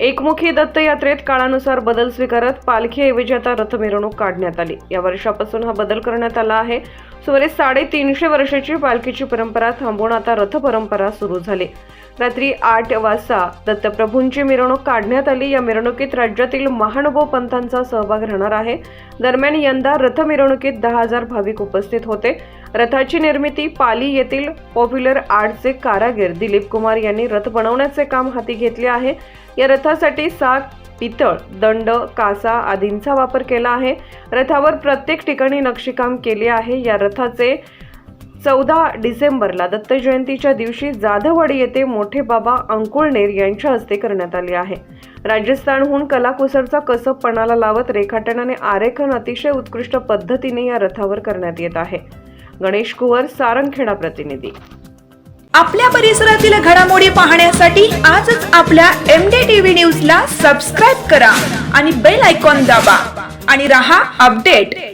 एकमुखी दत्त यात्रेत काळानुसार बदल स्वीकारत पालखीऐवजी आता रथ मिरवणूक काढण्यात आली. या वर्षापासून हा बदल करण्यात आला आहे. सुमारे साडेतीनशे वर्षाची पालखीची परंपरा थांबवून आता रथ परंपरा सुरू झाली. रात्री आठ वाजता दत्तप्रभूंची मिरवणूक काढण्यात आली. या मिरवणुकीत राज्यातील महानुभव पंथांचा सहभाग राहणार आहे. दरम्यान यंदा रथ मिरवणुकीत दहा हजार भाविक उपस्थित होते. रथाची निर्मिती पाली येथील पॉप्युलर आर्टचे कारागीर दिलीप कुमार यांनी रथ बनवण्याचे काम हाती घेतले आहे. या रथासाठी साग पितळ दंड कासा आदींचा वापर केला आहे. रथावर प्रत्येक ठिकाणी नक्षीकाम केले आहे. या रथाचे चौदा डिसेंबरला दत्त जयंतीच्या दिवशी जाधववाडी येथे मोठे बाबा अंकुळनेर यांच्या हस्ते करण्यात आले आहे. राजस्थानहून कलाकुसरचा कसब पणाला लावत रेखाटनाने आरेखन अतिशय उत्कृष्ट पद्धतीने या रथावर करण्यात येत आहे. गणेश कुवर सारंगखेडा प्रतिनिधी. आपल्या परिसरातील घडामोडी पाहण्यासाठी आजच आपल्या एम डी टीव्ही न्यूजला सबस्क्राईब करा आणि बेल आयकॉन दाबा. आणि रहा अपडेट.